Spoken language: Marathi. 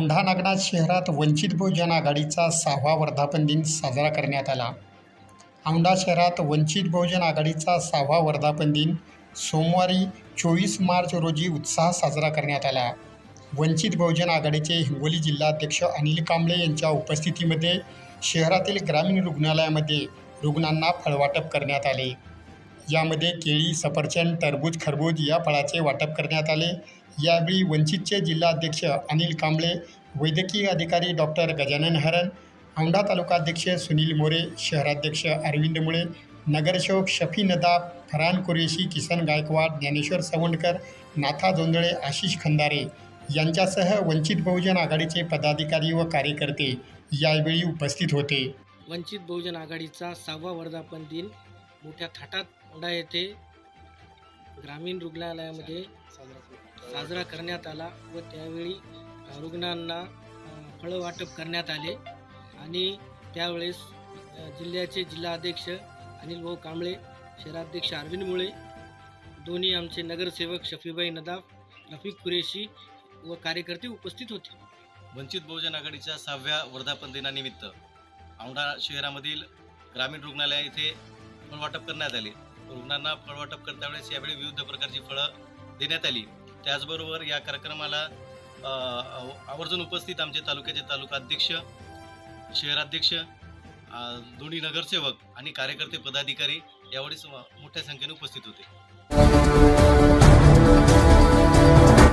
औंढा नागनाथ शहरात वंचित बहुजन आघाडीचा सहावा वर्धापन दिन साजरा करण्यात आला. औंढा शहरात वंचित बहुजन आघाडीचा सहावा वर्धापन दिन सोमवारी चोवीस मार्च रोजी उत्साह साजरा करण्यात आला. वंचित बहुजन आघाडीचे हिंगोली जिल्हाध्यक्ष अनिल कांबळे यांच्या उपस्थितीमध्ये शहरातील ग्रामीण रुग्णालयामध्ये रुग्णांना फळवाटप करण्यात आले. यामध्ये केळी सफरचंद टरबूज खरबूज या फळाचे वाटप करण्यात आले. यावेळी वंचितचे जिल्हाध्यक्ष अनिल कांबळे वैद्यकीय अधिकारी डॉक्टर गजानन हरन औंढा तालुकाध्यक्ष सुनील मोरे शहराध्यक्ष अरविंद मुळे नगरसेवक शफी नदाब फरहान कुरेशी किसन गायकवाड ज्ञानेश्वर सवंडकर नाथा जोंधळे आशिष खंदारे यांच्यासह वंचित बहुजन आघाडीचे पदाधिकारी व कार्यकर्ते यावेळी उपस्थित होते. वंचित बहुजन आघाडीचा सहावा वर्धापन दिन मोठ्या थाटात औंढा येथे ग्रामीण रुग्णालयामध्ये साजरा करण्यात आला व त्यावेळी रुग्णांना फळं वाटप करण्यात आले आणि त्यावेळेस जिल्ह्याचे जिल्हाध्यक्ष अनिल भाऊ कांबळे शहराध्यक्ष अरविंद मुळे दोन्ही आमचे नगरसेवक शफीबाई नदाफ रफीक कुरेशी व कार्यकर्ते उपस्थित होते. वंचित बहुजन आघाडीच्या सहाव्या वर्धापन दिनानिमित्त औंढा शहरामधील ग्रामीण रुग्णालय येथे फळवाटप करण्यात आले. रुग्णांना फळवाटप करता वेळेस यावेळी विविध प्रकारची फळं देण्यात आली. त्याचबरोबर या कार्यक्रमाला आवर्जून उपस्थित आमचे तालुक्याचे तालुकाध्यक्ष शहराध्यक्ष दोन्ही नगरसेवक आणि कार्यकर्ते पदाधिकारी यावेळी मोठ्या संख्येने उपस्थित होते.